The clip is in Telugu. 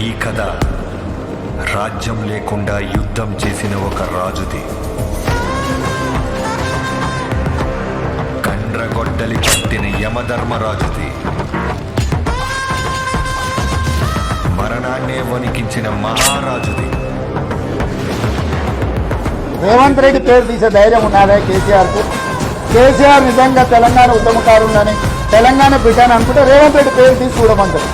ఈ కథ రాజ్యం లేకుండా యుద్ధం చేసిన ఒక రాజుది. కండ్రగొడ్డలి పట్టిన యమధర్మరాజుది. మరణాన్నే వణికించిన మహారాజుది. రేవంత్ రెడ్డి పేరు తీసే ధైర్యం ఉన్నారా కేసీఆర్కు కేసీఆర్ నిజంగా తెలంగాణ ఉద్యమకారులని తెలంగాణ బిడ్డని అనుకుంటే రేవంత్ రెడ్డి పేరు తీసి చూడమంటారు.